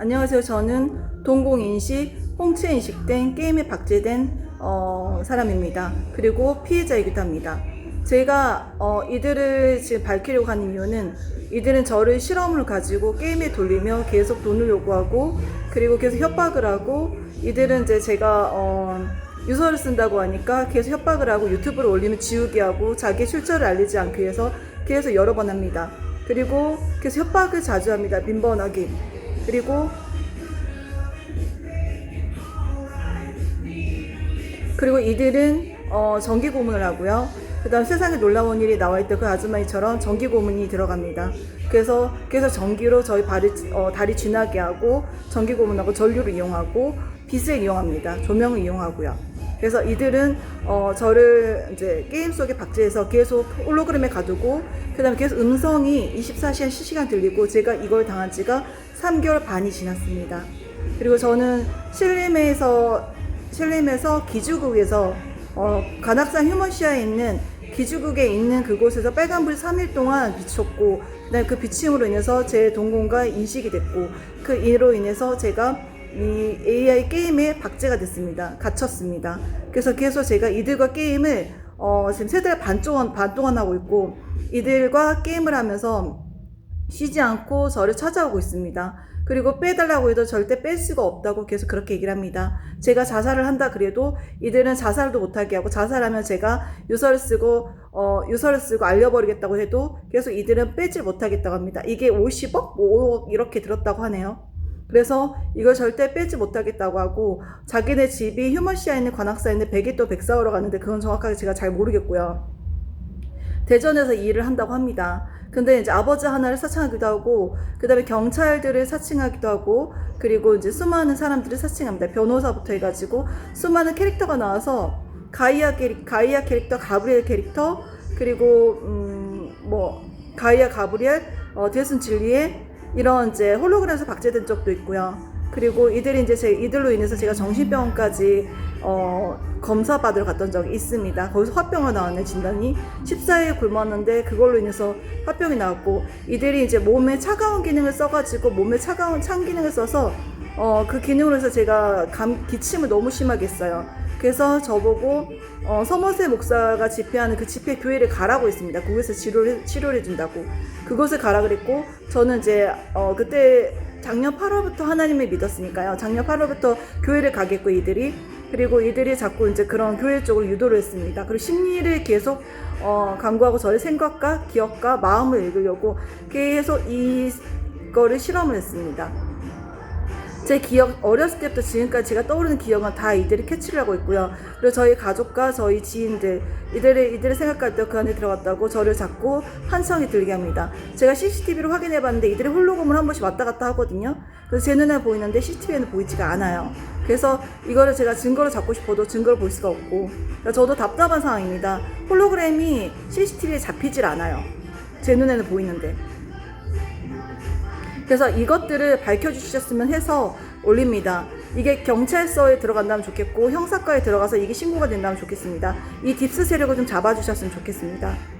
안녕하세요. 저는 동공인식, 홍채 인식된 게임에 박제된 어, 사람입니다. 그리고 피해자이기도 합니다. 제가 어, 이들을 지금 밝히려고 하는 이유는 이들은 저를 실험을 가지고 게임에 돌리며 계속 돈을 요구하고 그리고 계속 협박을 하고 이들은 이제 제가 어, 유서를 쓴다고 하니까 계속 협박을 하고 유튜브를 올리면 지우게 하고 자기 출처를 알리지 않기 위해서 계속 여러 번 합니다. 그리고 계속 협박을 자주 합니다. 빈번하게. 그리고 그리고 이들은 어, 전기 고문을 하고요. 그다음 세상에 놀라운 일이 나와 있던 그 아주머니처럼 전기 고문이 들어갑니다. 그래서 그래서 전기로 저희 발을 어, 다리 쥐나게 하고 전기 고문하고 전류를 이용하고 빛을 이용합니다. 조명을 이용하고요. 그래서 이들은 어, 저를 이제 게임 속에 박제해서 계속 홀로그램에 가두고 그다음에 계속 음성이 24시간 실시간 들리고 제가 이걸 당한 지가 3개월 반이 지났습니다. 그리고 저는 신림에서 신림에서 기주국에서 어, 관악산 휴먼시아에 있는 기주국에 있는 그곳에서 빨간불이 3일 동안 비쳤고 그 비침으로 인해서 제 동공과 인식이 됐고 그 이로 인해서 제가 이 AI 게임에 박제가 됐습니다. 갇혔습니다. 그래서 계속 제가 이들과 게임을 어, 지금 세 달 반 동안, 반 동안 하고 있고 이들과 게임을 하면서 쉬지 않고 저를 찾아오고 있습니다. 그리고 빼달라고 해도 절대 뺄 수가 없다고 계속 그렇게 얘기를 합니다. 제가 자살을 한다 그래도 이들은 자살도 못하게 하고 자살하면 제가 유서를 쓰고 어, 유서를 쓰고 알려버리겠다고 해도 계속 이들은 빼질 못하겠다고 합니다. 이게 50억, 뭐 5억 이렇게 들었다고 하네요. 그래서 이걸 절대 빼지 못하겠다고 하고 자기네 집이 휴먼시아에 있는 관악사에 있는 백일도 백사오러 갔는데 그건 정확하게 제가 잘 모르겠고요. 대전에서 이 일을 한다고 합니다. 근데 이제 아버지 하나를 사칭하기도 하고, 그 다음에 경찰들을 사칭하기도 하고, 그리고 이제 수많은 사람들을 사칭합니다. 변호사부터 해가지고, 수많은 캐릭터가 나와서, 가이아 캐릭, 가이아 캐릭터, 가브리엘 캐릭터, 그리고, 음, 뭐, 가이아 가브리엘, 어, 대순 진리에 이런 이제 홀로그램에서 박제된 적도 있고요. 그리고 이들이 이제 제, 이들로 인해서 제가 정신병원까지 어, 검사 받으러 갔던 적이 있습니다. 거기서 화병이 나왔네 진단이 14일 굶었는데 그걸로 인해서 화병이 나왔고 이들이 이제 몸에 차가운 기능을 써가지고 몸에 차가운 찬 기능을 써서 어, 그 기능으로 해서 제가 감, 기침을 너무 심하게 했어요. 그래서 저보고 어, 서머세 목사가 집회하는 그 집회 교회를 가라고 했습니다. 거기서 치료를 치료를 해준다고 그곳을 가라 그랬고 저는 이제 어, 그때 작년 8월부터 하나님을 믿었으니까요. 작년 8월부터 교회를 가겠고 이들이 그리고 이들이 자꾸 이제 그런 교회 쪽으로 유도를 했습니다. 그리고 심리를 계속 어, 강구하고 저의 생각과 기억과 마음을 읽으려고 계속 이거를 실험을 했습니다. 제 기억 어렸을 때부터 지금까지 제가 떠오르는 기억은 다 이들이 캐치를 하고 있고요. 그리고 저희 가족과 저희 지인들 이들의 이들의 생각할 때 그 안에 들어갔다고 저를 자꾸 환청이 들게 합니다. 제가 CCTV로 확인해 봤는데 이들의 홀로그램을 한 번씩 왔다 갔다 하거든요. 그래서 제 눈에 보이는데 CCTV에는 보이지가 않아요. 그래서 이거를 제가 증거를 잡고 싶어도 증거를 볼 수가 없고 그러니까 저도 답답한 상황입니다. 홀로그램이 CCTV에 잡히질 않아요. 제 눈에는 보이는데. 그래서 이것들을 밝혀주셨으면 해서 올립니다. 이게 경찰서에 들어간다면 좋겠고 형사과에 들어가서 이게 신고가 된다면 좋겠습니다. 이 딥스 세력을 좀 잡아주셨으면 좋겠습니다.